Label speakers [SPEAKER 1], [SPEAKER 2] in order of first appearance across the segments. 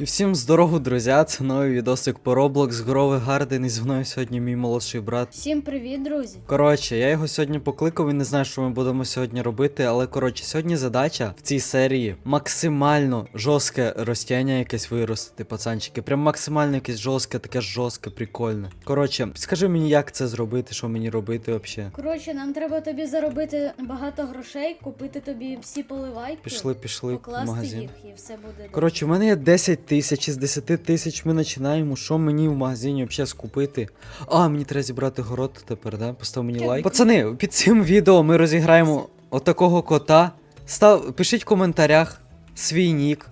[SPEAKER 1] І всім здорово, друзі! Це новий відосик по Roblox Гровий Гарден і зі мною сьогодні мій молодший брат.
[SPEAKER 2] Всім привіт, друзі!
[SPEAKER 1] Коротше, я його сьогодні покликав і не знаю, що ми будемо сьогодні робити, але коротше, сьогодні задача в цій серії максимально жорстке ростяння якесь виростити, пацанчики. Прям максимально якесь жорстке, таке жорстке, прикольне. Коротше, скажи мені, як це зробити, що мені робити взагалі.
[SPEAKER 2] Коротше, нам треба тобі заробити багато грошей, купити тобі всі поливайки,
[SPEAKER 1] Пішли, пішли в
[SPEAKER 2] покласти
[SPEAKER 1] магазин.
[SPEAKER 2] їх і все буде.
[SPEAKER 1] Коротше, у мене є 10 тисяч, із 10 тисяч ми починаємо. Що мені в магазині взагалі скупити? А, мені треба зібрати город тепер, да? Постав мені лайк. Пацани, під цим відео ми розіграємо отакого кота. Став, пишіть в коментарях свій нік.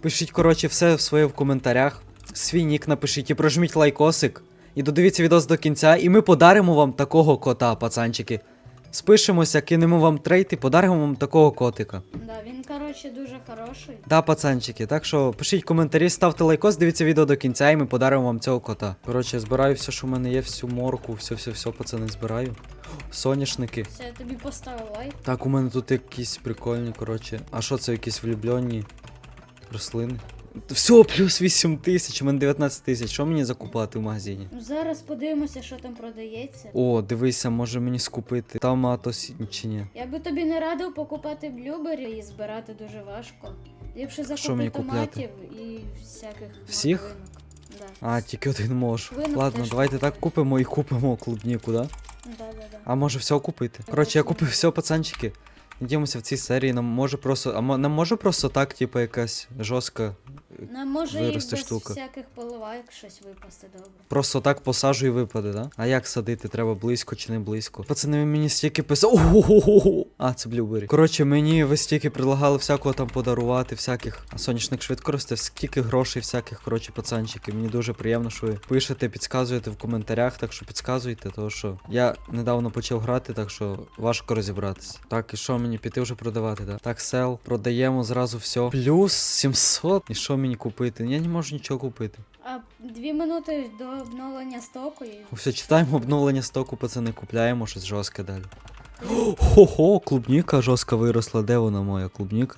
[SPEAKER 1] Пишіть, коротше, все своє в коментарях. Свій нік напишіть і прожміть лайкосик. І додивіться відос до кінця, і ми подаримо вам такого кота, пацанчики. Спишемося, кинемо вам трейд і подаримо вам такого котика.
[SPEAKER 2] Да, він, коротше, дуже хороший.
[SPEAKER 1] Да, пацанчики, так що пишіть коментарі, ставте лайкос, дивіться відео до кінця, і ми подаримо вам цього кота. Коротше, я збираю все, що в мене є, всю морку, все, все, все, пацани, збираю. Соняшники.
[SPEAKER 2] Все, я тобі поставив лайк.
[SPEAKER 1] Так, у мене тут якісь прикольні, коротше. А що це якісь влюблені рослини? Все, плюс 8 тисяч, у мене 19 тисяч. Що мені закупати в магазині?
[SPEAKER 2] Ну зараз подивимося, що там продається.
[SPEAKER 1] О, дивися, може мені скупити томато сі- чи ні.
[SPEAKER 2] Я би тобі не радив покупати блюбері і збирати дуже важко. Ліпше закупи томатів і всяких
[SPEAKER 1] Всіх?
[SPEAKER 2] маковинок. Да.
[SPEAKER 1] А, тільки один можу.
[SPEAKER 2] Винок
[SPEAKER 1] Ладно,
[SPEAKER 2] теж
[SPEAKER 1] давайте так купимо і купимо клубніку, да?
[SPEAKER 2] Да, да, да.
[SPEAKER 1] А може все купити? Коротше, я купив все, пацанчики. Надіємося в цій серії. Нам може просто. А нам може просто так, типу, якась жорстка.
[SPEAKER 2] Нам може і
[SPEAKER 1] виросте
[SPEAKER 2] без
[SPEAKER 1] штука.
[SPEAKER 2] всяких поливайок щось випасти добре.
[SPEAKER 1] Просто так посажу і випаде, да? А як садити? Треба близько чи не близько? Пацани, ви мені стільки писали. Ого! А, це блюбері. Коротше, мені ви стільки предлагали всякого там подарувати, всяких. А соняшник швидко росте, скільки грошей всяких, коротше, пацанчики. Мені дуже приємно, що ви пишете, підказуєте в коментарях, так що підказуйте, тому що я недавно почав грати, так що важко розібратися. Так, і що мені піти вже продавати, да? Так, сел, продаємо зразу все. Плюс 700. І що мені купити? Я не можу нічого купити.
[SPEAKER 2] А дві минути до обновлення стоку і
[SPEAKER 1] Все, читаємо обновлення стоку, пацани, купляємо щось жорстке далі. Хо-хо, клубніка жорстко виросла. Де вона моя клубніка?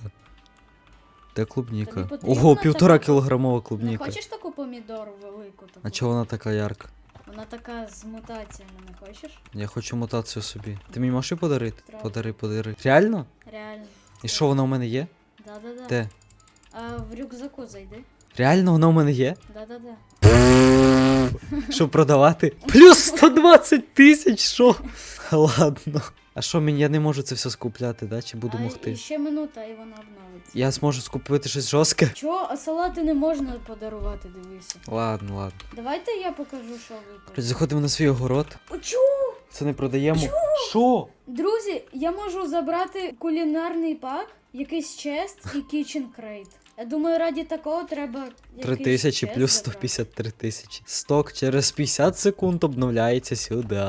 [SPEAKER 1] Де клубніка?
[SPEAKER 2] Тобі потрібна
[SPEAKER 1] Ого, півтора
[SPEAKER 2] така?
[SPEAKER 1] кілограмова
[SPEAKER 2] не
[SPEAKER 1] клубніка.
[SPEAKER 2] хочеш таку помідору велику? Таку?
[SPEAKER 1] А чого вона така ярка?
[SPEAKER 2] Вона така з мутаціями, не хочеш?
[SPEAKER 1] Я хочу мутацію собі. Ти мені можеш її подарити?
[SPEAKER 2] Треба.
[SPEAKER 1] Подари, подари. Реально?
[SPEAKER 2] Реально.
[SPEAKER 1] І що вона у мене є?
[SPEAKER 2] Да-да-да.
[SPEAKER 1] Де?
[SPEAKER 2] А в рюкзаку зайди.
[SPEAKER 1] Реально вона у мене є?
[SPEAKER 2] Да-да-да.
[SPEAKER 1] Щоб продавати? Плюс 120 тисяч, що? Ладно. А що мені я не можу це все скупляти, да? Чи буду
[SPEAKER 2] а,
[SPEAKER 1] могти?
[SPEAKER 2] І ще минута, і вона обновиться.
[SPEAKER 1] Я зможу скупити щось жорстке?
[SPEAKER 2] Чого? А салати не можна подарувати, дивися.
[SPEAKER 1] Ладно, ладно.
[SPEAKER 2] Давайте я покажу, що випало.
[SPEAKER 1] Заходимо на свій огород.
[SPEAKER 2] О, чого?
[SPEAKER 1] Це не продаємо. Що?
[SPEAKER 2] Друзі, я можу забрати кулінарний пак, якийсь чест і kitchen crate. Я думаю, раді такого треба.
[SPEAKER 1] 3 тисячі
[SPEAKER 2] чест
[SPEAKER 1] плюс
[SPEAKER 2] забрати.
[SPEAKER 1] 153 тисячі. Сток через 50 секунд обновляється сюди.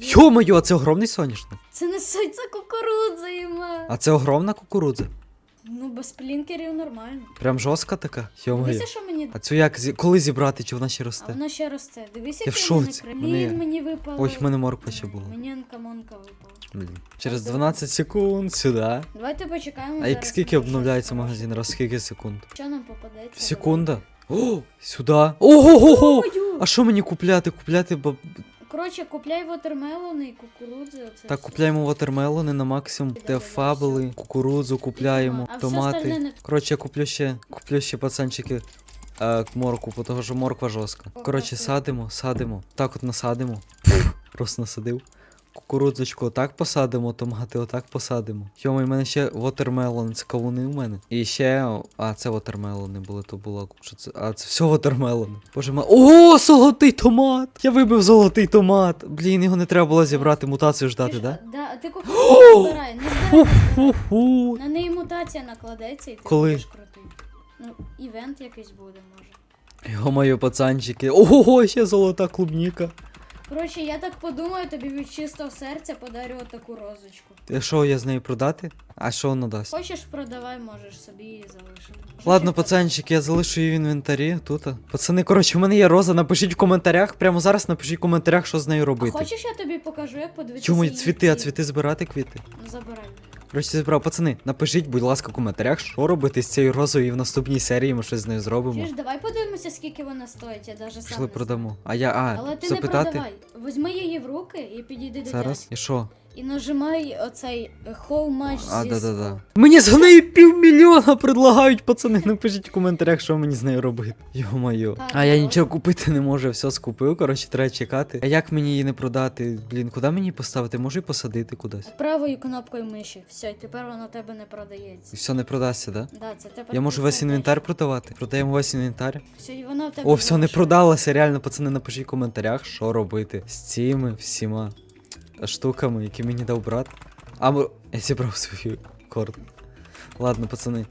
[SPEAKER 1] Йо-моє, а це огромний соняшник.
[SPEAKER 2] Це не суть, це кукурудза іма.
[SPEAKER 1] А це огромна кукурудза.
[SPEAKER 2] Ну, без плінкерів нормально.
[SPEAKER 1] Прям жорстка така. Йо-моє.
[SPEAKER 2] Дивися, що мені.
[SPEAKER 1] А цю як зі- коли зібрати, чи вона ще
[SPEAKER 2] А
[SPEAKER 1] росте?
[SPEAKER 2] воно ще росте. Дивися,
[SPEAKER 1] Я в
[SPEAKER 2] який в мене
[SPEAKER 1] шоці.
[SPEAKER 2] кра-
[SPEAKER 1] Мене-
[SPEAKER 2] Блін, мені випало.
[SPEAKER 1] Ой, в мене морква ще була.
[SPEAKER 2] Мені анкамонка випала.
[SPEAKER 1] Блін. Через 12 секунд сюди.
[SPEAKER 2] Давайте почекаємо.
[SPEAKER 1] А як
[SPEAKER 2] зараз
[SPEAKER 1] скільки обновляється
[SPEAKER 2] щось
[SPEAKER 1] магазин? Раз скільки секунд?
[SPEAKER 2] Що нам попадеться?
[SPEAKER 1] Секунда. О, сюди. Ого-го-го!
[SPEAKER 2] Ой,
[SPEAKER 1] А що мені купляти? Купляти баб...
[SPEAKER 2] Коротше, купляй вотермелони і кукурудзи. Оце
[SPEAKER 1] Так,
[SPEAKER 2] все.
[SPEAKER 1] купляємо вотермелони на максимум, те
[SPEAKER 2] да,
[SPEAKER 1] фабели, кукурудзу купляємо,
[SPEAKER 2] А все
[SPEAKER 1] томати.
[SPEAKER 2] не-
[SPEAKER 1] Коротше, я куплю ще, куплю ще пацанчики е, морку, бо того що морква жорстка. Коротше, садимо, садимо. Так от насадимо. Просто насадив. Кукурудзочку отак посадимо, томати отак посадимо. Йома, в мене ще вотермелон, це кавуни у мене. І ще. А, це вотермелони були, то було. Що це? А, це все вотермелони. Боже мой. О, золотий томат! Я вибив золотий томат. Блін, його не треба було зібрати, мутацію ждати,
[SPEAKER 2] ж-
[SPEAKER 1] да?
[SPEAKER 2] Да, ти кукурудзу не збирай, не збирай, не збирай.
[SPEAKER 1] Ху-ху-ху.
[SPEAKER 2] На неї мутація накладеться і ти
[SPEAKER 1] Коли?
[SPEAKER 2] будеш крутий. Ну, івент якийсь буде, може.
[SPEAKER 1] Йо-моє, пацанчики. Ого, ще золота клубніка.
[SPEAKER 2] Коротше, я так подумаю, тобі від чистого серця подарю таку розочку.
[SPEAKER 1] Ти що, я з нею продати? А що воно дасть?
[SPEAKER 2] Хочеш, продавай, можеш собі її залишити.
[SPEAKER 1] Ладно, пацанчик, я залишу її в інвентарі тут. Пацани, коротше, в мене є роза. Напишіть в коментарях. Прямо зараз напишіть в коментарях, що з нею
[SPEAKER 2] А
[SPEAKER 1] робити.
[SPEAKER 2] хочеш, я тобі покажу, як подивитися
[SPEAKER 1] Чому
[SPEAKER 2] її
[SPEAKER 1] цвіти, а цвіти збирати квіти?
[SPEAKER 2] Ну, забирай.
[SPEAKER 1] Коротше, зібрав, пацани, напишіть, будь ласка, в коментарях, що робити з цією розою і в наступній серії ми щось з нею зробимо.
[SPEAKER 2] Чуєш, давай подивимося, скільки вона стоїть, я навіть сам.
[SPEAKER 1] Пішли
[SPEAKER 2] не
[SPEAKER 1] продамо. А я, а,
[SPEAKER 2] Але ти
[SPEAKER 1] запитати?
[SPEAKER 2] не продавай. Візьми її в руки і підійди до
[SPEAKER 1] Зараз?
[SPEAKER 2] дядька.
[SPEAKER 1] І що?
[SPEAKER 2] І нажимай оцей how much
[SPEAKER 1] А, да, да, да. Мені з неї півмільйона предлагають, пацани. Напишіть в коментарях, що мені з нею робити. Йо-моє. А я нічого купити не можу, все скупив. Коротше, треба чекати. А як мені її не продати? Блін, куди мені поставити? Можу і посадити кудись.
[SPEAKER 2] Правою кнопкою миші. Все, тепер вона тебе не продається.
[SPEAKER 1] Все не продасться, да?
[SPEAKER 2] Да, це тепер
[SPEAKER 1] Я можу весь інвентар продавати. Продаємо весь інвентар.
[SPEAKER 2] Все, і вона в тебе
[SPEAKER 1] О, все, не продалося. Реально, пацани, напишіть в коментарях, що робити з цими всіма штуками, які мені дав брат. А мо- я зібрав свою корт. Ладно, пацани.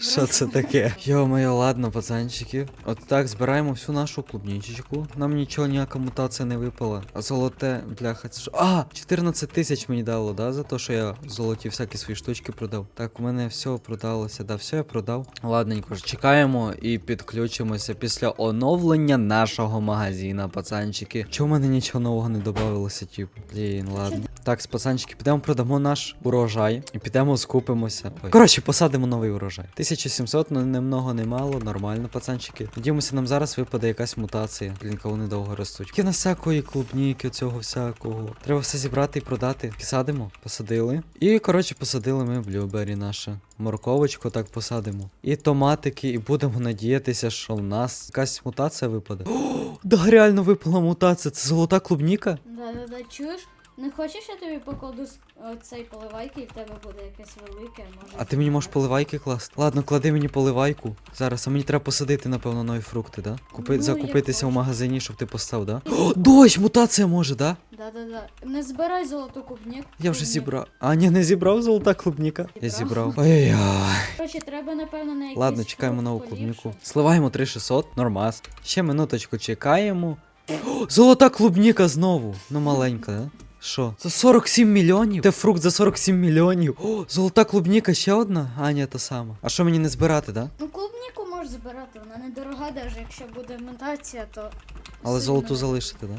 [SPEAKER 1] Що це таке? Йо-моє, ладно, пацанчики. От так збираємо всю нашу клубнічечку. Нам нічого, ніяка мутація не випала. А золоте, бляха, це що? А! 14 тисяч мені дало, да? За те, що я золоті всякі свої штучки продав. Так, у мене все продалося. Да, все я продав. Ладненько ж, чекаємо і підключимося після оновлення нашого магазина, пацанчики. Чому в мене нічого нового не додавалося, типу? Блін, ладно. Так, пацанчики, підемо продамо наш урожай і підемо скупимося. Ой. Коротше, посадимо новий урожай. 1700, ну не много, не мало, нормально, пацанчики. Надіємося, нам зараз випаде якась мутація. Блін, вони довго ростуть. Тільки на всякої клубніки, цього всякого. Треба все зібрати і продати. Садимо, посадили. І коротше, посадили ми блюбері наше. Морковочку так посадимо. І томатики, і будемо надіятися, що в нас якась мутація випаде. О, да, реально випала мутація. Це золота клубніка?
[SPEAKER 2] Да, да, да, чуєш? Не хочеш, я тобі покладу цей поливайки і в тебе буде якесь велике, може.
[SPEAKER 1] А ти мені можеш поливайки класти? Ладно, клади мені поливайку. Зараз, а мені треба посадити, напевно, нові фрукти, да? Купи...
[SPEAKER 2] Ну,
[SPEAKER 1] закупитися в магазині, щоб ти постав, да? О, дощ! Мутація може, да?
[SPEAKER 2] Да, да, да. Не збирай золоту клубніку.
[SPEAKER 1] Я вже зібрав. А, ні, не зібрав золота клубніка. Я
[SPEAKER 2] Зібрав?
[SPEAKER 1] зібрав. Ой-ой.
[SPEAKER 2] Коротше, треба, напевно, на якийсь
[SPEAKER 1] Ладно, чекаємо нову клубніку. Сливаємо 3600, нормас. Ще минуточку чекаємо. О, золота клубніка знову. Ну маленька, да? Що? За 47 мільйонів? Це фрукт за 47 мільйонів. О, золота клубніка ще одна? А, ні, та сама. А що мені не збирати, да?
[SPEAKER 2] Ну, клубніку можеш збирати, вона недорога, навіть якщо буде мутація, то.
[SPEAKER 1] Але
[SPEAKER 2] сильно
[SPEAKER 1] золоту залишити, да?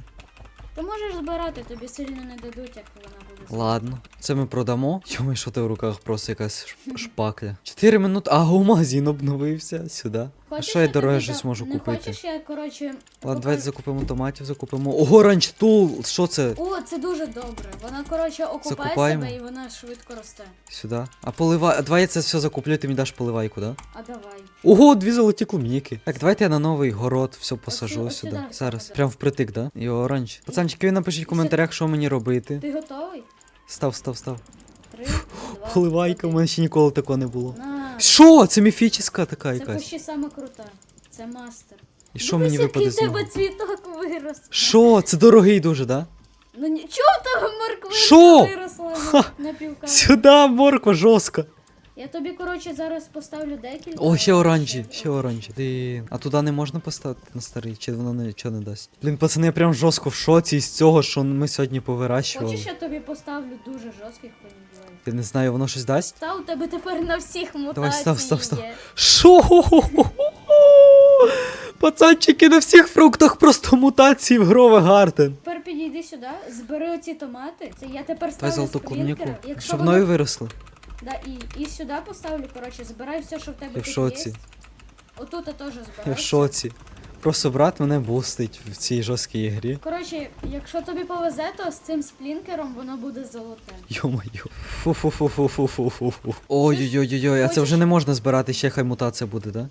[SPEAKER 2] Ти можеш збирати, тобі сильно не дадуть, як вона буде.
[SPEAKER 1] Ладно, це ми продамо. Йомай, що ти в руках просто якась шпакля. 4 минути. А, у магазин обновився сюди. А
[SPEAKER 2] Хочеш,
[SPEAKER 1] що я дороге щось можу
[SPEAKER 2] не
[SPEAKER 1] купити?
[SPEAKER 2] Хочеш, я, коротше.
[SPEAKER 1] Ладно,
[SPEAKER 2] покажу-
[SPEAKER 1] давайте закупимо томатів, закупимо. Ого, ранчтул! Що це?
[SPEAKER 2] О, це дуже добре. Вона, коротше, окупає
[SPEAKER 1] Закупаємо?
[SPEAKER 2] себе і вона швидко росте.
[SPEAKER 1] Сюди. А поливай. А давай я це все закуплю, ти мені даш поливайку, да?
[SPEAKER 2] А давай.
[SPEAKER 1] Ого, дві золоті клубніки. Так, давайте я на новий город все посажу
[SPEAKER 2] ось
[SPEAKER 1] сюди.
[SPEAKER 2] сюди
[SPEAKER 1] Зараз.
[SPEAKER 2] сюди.
[SPEAKER 1] Прям впритик, да? І оранж. Пацанчики, ви напишіть в коментарях, що мені робити.
[SPEAKER 2] Ти готовий?
[SPEAKER 1] Став, став, став.
[SPEAKER 2] Три, два,
[SPEAKER 1] Поливайка, у
[SPEAKER 2] один.
[SPEAKER 1] мене ще ніколи такого не було.
[SPEAKER 2] На.
[SPEAKER 1] Що? Це міфічна така
[SPEAKER 2] Це
[SPEAKER 1] якась.
[SPEAKER 2] почти сама крута. Це мастер.
[SPEAKER 1] І що мені випаде з
[SPEAKER 2] який в
[SPEAKER 1] нього?
[SPEAKER 2] тебе цвіток вирос.
[SPEAKER 1] Що? Це дорогий дуже, да?
[SPEAKER 2] Ну нічого в тебе морквинка
[SPEAKER 1] Що?
[SPEAKER 2] виросла
[SPEAKER 1] Ха!
[SPEAKER 2] на, півка.
[SPEAKER 1] Сюди, морква, жорстко.
[SPEAKER 2] Я тобі, коротше, зараз поставлю декілька.
[SPEAKER 1] О, ще оранжі, ще оранжі. Блін. А туди не можна поставити на старий, чи воно нічого не дасть. Блін, пацани, я прям жорстко в шоці із цього, що ми сьогодні повирощували.
[SPEAKER 2] Хочеш, я тобі поставлю дуже жорстких помідорів?
[SPEAKER 1] Я не знаю, воно щось дасть?
[SPEAKER 2] Та у тебе тепер на всіх мутації
[SPEAKER 1] Давай, став, став, став.
[SPEAKER 2] є.
[SPEAKER 1] Що? Пацанчики, на всіх фруктах просто мутації в Грове Гартен.
[SPEAKER 2] Тепер підійди сюди, збери оці томати. Це я тепер
[SPEAKER 1] Давай
[SPEAKER 2] ставлю
[SPEAKER 1] золоту клубніку.
[SPEAKER 2] Якщо
[SPEAKER 1] щоб
[SPEAKER 2] воно...
[SPEAKER 1] нові виросли.
[SPEAKER 2] Да, і, і сюди поставлю, коротше, збирай все, що в тебе
[SPEAKER 1] Я в
[SPEAKER 2] тут
[SPEAKER 1] шоці.
[SPEAKER 2] є. Отут теж збирай.
[SPEAKER 1] Я в шоці. Просто брат мене бустить в цій жорсткій грі.
[SPEAKER 2] Коротше, якщо тобі повезе, то з цим сплінкером воно буде золоте.
[SPEAKER 1] Йо-моє. Фу-фу-фу-фу-фу-фу-фу. Ой-ой-ой-ой, а це вже не можна збирати, ще хай мутація буде, да,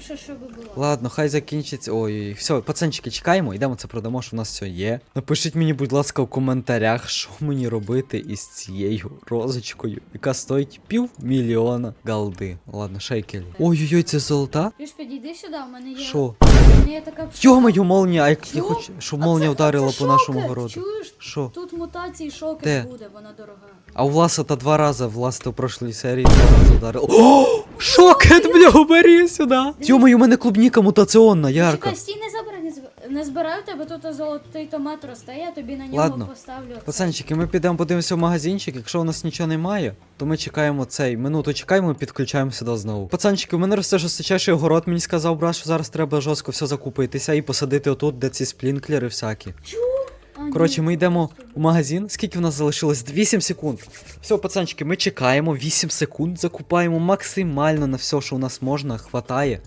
[SPEAKER 2] ліпше, щоб було.
[SPEAKER 1] Ладно, хай закінчиться. Ой, все, пацанчики, чекаємо, йдемо це продамо, що в нас все є. Напишіть мені, будь ласка, в коментарях, що мені робити із цією розочкою, яка стоїть півмільйона галди. Ладно, шейкелі. Ой-ой-ой, це золота?
[SPEAKER 2] Ти ж підійди сюди, у мене є.
[SPEAKER 1] Що?
[SPEAKER 2] У мене є така.
[SPEAKER 1] Йо-моє, молнія, а як я хочу, щоб молнія вдарила по нашому городу.
[SPEAKER 2] Чуєш?
[SPEAKER 1] Що?
[SPEAKER 2] Тут мутації шокер
[SPEAKER 1] Де?
[SPEAKER 2] буде, вона дорога.
[SPEAKER 1] А у Власа та два рази, Власа в прошлій серії два рази вдарив. О! Шокет, бля, убери сюди! Йо-моє, у мене клубніка мутаціонна, ярка.
[SPEAKER 2] Чекай, стій, не забирай, не, зб... не збирай, у тебе тут золотий томат росте, я тобі на нього
[SPEAKER 1] Ладно.
[SPEAKER 2] поставлю.
[SPEAKER 1] Пацанчики, ми підемо подивимося в магазинчик. Якщо у нас нічого немає, то ми чекаємо цей. Минуту чекаємо і підключаємо сюди знову. Пацанчики, у мене росте жорсточайший огород. Мені сказав брат, що зараз треба жорстко все закупитися і посадити отут, де ці сплінклери всякі.
[SPEAKER 2] А А, ні,
[SPEAKER 1] Коротше, ми йдемо в магазин. Скільки в нас залишилось? 8 секунд. Все, пацанчики, ми чекаємо 8 секунд, закупаємо максимально на все, що у нас можна, хватає.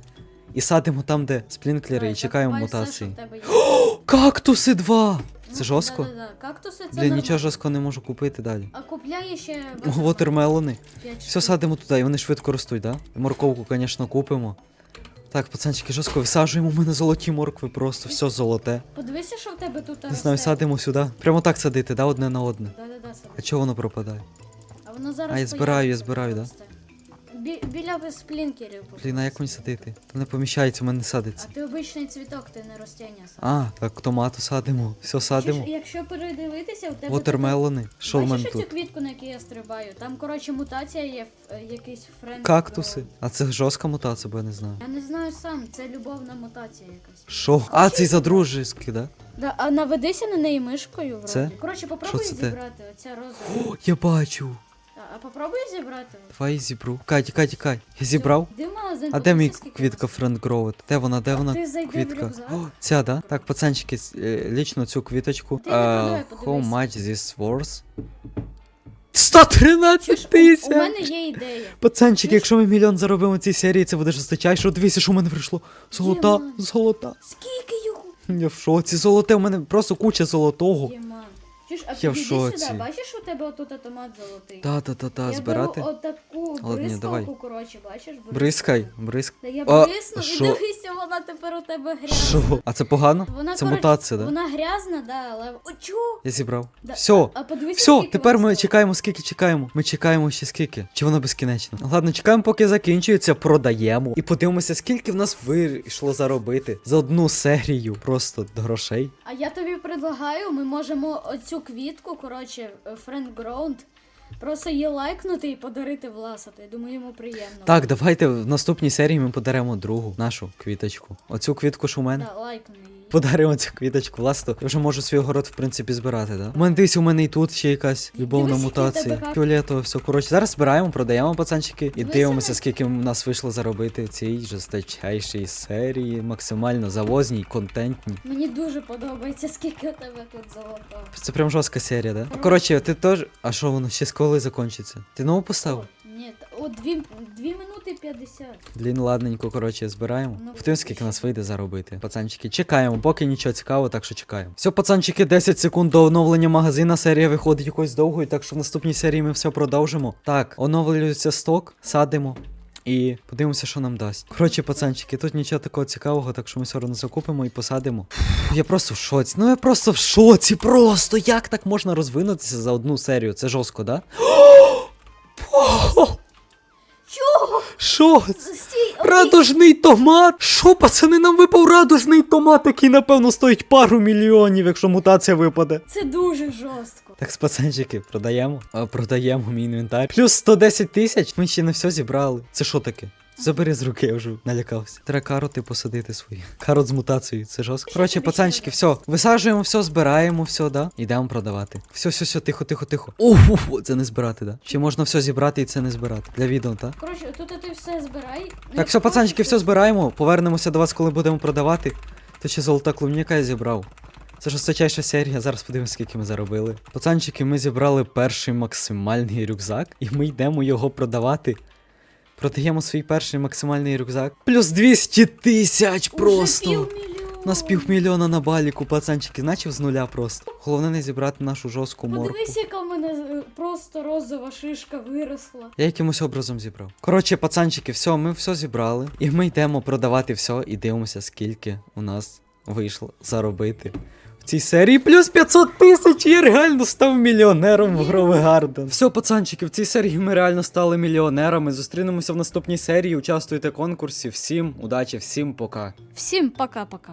[SPEAKER 1] І садимо там, де сплінклери, і чекаємо мутації. Кактуси 2! Це жорстко?
[SPEAKER 2] Кактуси це
[SPEAKER 1] Блін,
[SPEAKER 2] нормально.
[SPEAKER 1] нічого жорсткого не можу купити далі.
[SPEAKER 2] А купляє ще
[SPEAKER 1] Вотермелони. Все садимо туди, і вони швидко ростуть, да? Морковку, звісно, купимо. Так, пацанчики, жорстко висаджуємо у мене золоті моркви, просто все золоте.
[SPEAKER 2] Подивися, що в тебе тут
[SPEAKER 1] Не знаю, садимо сюди. Прямо так садити, да, одне на одне.
[SPEAKER 2] Да-да-да.
[SPEAKER 1] А чого воно пропадає?
[SPEAKER 2] А воно зараз
[SPEAKER 1] А, я збираю, я збираю, да?
[SPEAKER 2] Бі- біля сплінкерів.
[SPEAKER 1] Блін, а як мені садити? Та не поміщається, у мене не садиться.
[SPEAKER 2] А ти обичний цвіток, ти не ростіння садиш.
[SPEAKER 1] А, так томату садимо. Все садимо.
[SPEAKER 2] Чи Якщо передивитися, у тебе
[SPEAKER 1] Вотермелони. Що в
[SPEAKER 2] Бачиш
[SPEAKER 1] мене
[SPEAKER 2] цю
[SPEAKER 1] тут?
[SPEAKER 2] квітку, на якій я стрибаю? Там, коротше, мутація є, е, якийсь френд.
[SPEAKER 1] Кактуси. А це жорстка мутація, бо я не знаю.
[SPEAKER 2] Я не знаю сам, це любовна мутація якась.
[SPEAKER 1] Що? А, це за дружеськи, да?
[SPEAKER 2] Да, а наведися на неї мишкою вроді.
[SPEAKER 1] Це?
[SPEAKER 2] Коротше, попробуй
[SPEAKER 1] Що це те?
[SPEAKER 2] зібрати оця роза.
[SPEAKER 1] О, я бачу.
[SPEAKER 2] А, попробуй зібрати.
[SPEAKER 1] Давай зібру. Кай, тікай, тікай. Я зібрав?
[SPEAKER 2] В магазин,
[SPEAKER 1] А де мій квітка Гроует? Де вона? Де вона?
[SPEAKER 2] Ти зайди в
[SPEAKER 1] Квітка.
[SPEAKER 2] рюкзак.
[SPEAKER 1] О, ця, да? Так, пацанчики, с- е, лічно цю квіточку.
[SPEAKER 2] Ти не
[SPEAKER 1] How much this worth? 113 тисяч!
[SPEAKER 2] У мене є ідея.
[SPEAKER 1] Пацанчики, якщо ми мільйон заробимо в цій серії, це буде жесточайше. От Дивіться, що в мене прийшло. Золота,
[SPEAKER 2] Єман.
[SPEAKER 1] золота.
[SPEAKER 2] Скільки його?
[SPEAKER 1] Я в шоці. Золоте, у мене просто куча золотого.
[SPEAKER 2] Чуєш, а
[SPEAKER 1] Я в
[SPEAKER 2] підійди
[SPEAKER 1] шоці.
[SPEAKER 2] сюди, бачиш, у тебе отут томат золотий?
[SPEAKER 1] Та-та-та-та,
[SPEAKER 2] я
[SPEAKER 1] збирати.
[SPEAKER 2] беру отаку
[SPEAKER 1] Ладно, ні, давай.
[SPEAKER 2] бризкалку, коротше, бачиш? бризкалку.
[SPEAKER 1] Бризкай, бризк.
[SPEAKER 2] Та я
[SPEAKER 1] А,
[SPEAKER 2] і
[SPEAKER 1] що?
[SPEAKER 2] дивися, вона тепер у тебе грязна.
[SPEAKER 1] Що? А це погано?
[SPEAKER 2] Вона,
[SPEAKER 1] Це
[SPEAKER 2] коротше,
[SPEAKER 1] мутація, да?
[SPEAKER 2] Вона грязна, да, але. О, чу?
[SPEAKER 1] Я зібрав.
[SPEAKER 2] Да.
[SPEAKER 1] Все.
[SPEAKER 2] А подивися,
[SPEAKER 1] Все,
[SPEAKER 2] скільки
[SPEAKER 1] тепер
[SPEAKER 2] вона
[SPEAKER 1] ми
[SPEAKER 2] стоїть.
[SPEAKER 1] чекаємо, скільки чекаємо. Ми чекаємо ще скільки. Чи воно безкінечно? Ладно, чекаємо, поки закінчується, продаємо. І подивимося, скільки в нас вийшло заробити за одну серію просто грошей.
[SPEAKER 2] А я тобі предлагаю, ми можемо оцю квітку, коротше, Friend Ground, просто її лайкнути і подарити власати. Думаю, йому приємно.
[SPEAKER 1] Так, давайте в наступній серії ми подаремо другу нашу квіточку. Оцю квітку, що у мене.
[SPEAKER 2] Так, лайкни.
[SPEAKER 1] Подаримо цю квіточку власну. Я вже можу свій город, в принципі, збирати, да? У мене десь у мене і тут ще якась любовна
[SPEAKER 2] Дивись, який в тебе
[SPEAKER 1] мутація. Фіолетово, все. Коротше, зараз збираємо, продаємо пацанчики і
[SPEAKER 2] Дивися
[SPEAKER 1] дивимося, скільки в нас вийшло заробити в цій жесточайшій серії, максимально завозній, контентній.
[SPEAKER 2] Мені дуже подобається, скільки у тебе тут золотого.
[SPEAKER 1] Це прям жорстка серія, да? Коротше, ти теж. А що воно ще з коли закінчиться? Ти нову поставив?
[SPEAKER 2] Ні, о, дві, дві минути 50.
[SPEAKER 1] Блін, ладненько, коротше, збираємо.
[SPEAKER 2] Ну,
[SPEAKER 1] Втім, скільки нас вийде заробити. Пацанчики, чекаємо, поки нічого цікавого, так що чекаємо. Все, пацанчики, 10 секунд до оновлення магазина. Серія виходить якось довгою, так що в наступній серії ми все продовжимо. Так, оновлюється сток, садимо. І подивимося, що нам дасть. Коротше, пацанчики, тут нічого такого цікавого, так що ми все одно закупимо і посадимо. Фу, Я просто в шоці. Ну я просто в шоці. Просто як так можна розвинутися за одну серію? Це жорстко, да?
[SPEAKER 2] Чого?
[SPEAKER 1] Що?
[SPEAKER 2] Стій! о,
[SPEAKER 1] Радужний томат! Що, пацани, нам випав радужний томат, який, напевно, стоїть пару мільйонів, якщо мутація випаде.
[SPEAKER 2] Це дуже жорстко.
[SPEAKER 1] Так, пацанчики, продаємо. А, продаємо мій інвентар. Плюс 110 тисяч. Ми ще не все зібрали. Це що таке? Забери з руки, я вже налякався. Треба кароти посадити свої. Карот з мутацією, це жорстко. Коротше, пацанчики, все. Висаджуємо все, збираємо все, да? Ідемо продавати. Все, все, все, тихо, тихо, тихо. Уфу, це не збирати, да? Ще можна все зібрати і це не збирати. Для відео, так?
[SPEAKER 2] Коротше, тут ти все збирай.
[SPEAKER 1] Так, все, пацанчики, все збираємо. Повернемося до вас, коли будемо продавати. То ще золота клубніка я зібрав. Це ж остачайша серія, зараз подивимося, скільки ми заробили. Пацанчики, ми зібрали перший максимальний рюкзак, і ми йдемо його продавати. Продаємо свій перший максимальний рюкзак. Плюс 200 тисяч просто!
[SPEAKER 2] Уже.
[SPEAKER 1] У нас півмільйона на баліку, пацанчики, значив з нуля просто. Головне не зібрати нашу жорстку морку.
[SPEAKER 2] Подивись, яка в мене е, просто розова шишка виросла.
[SPEAKER 1] Я якимось образом зібрав. Коротше, пацанчики, все, ми все зібрали. І ми йдемо продавати все і дивимося, скільки у нас вийшло заробити. В цій серії плюс 500 тисяч, я реально став мільйонером в Грови Гарден. Все, пацанчики, в цій серії ми реально стали мільйонерами. Зустрінемося в наступній серії. Участвуйте в конкурсі. Всім удачі, всім пока.
[SPEAKER 2] Всім пока-пока.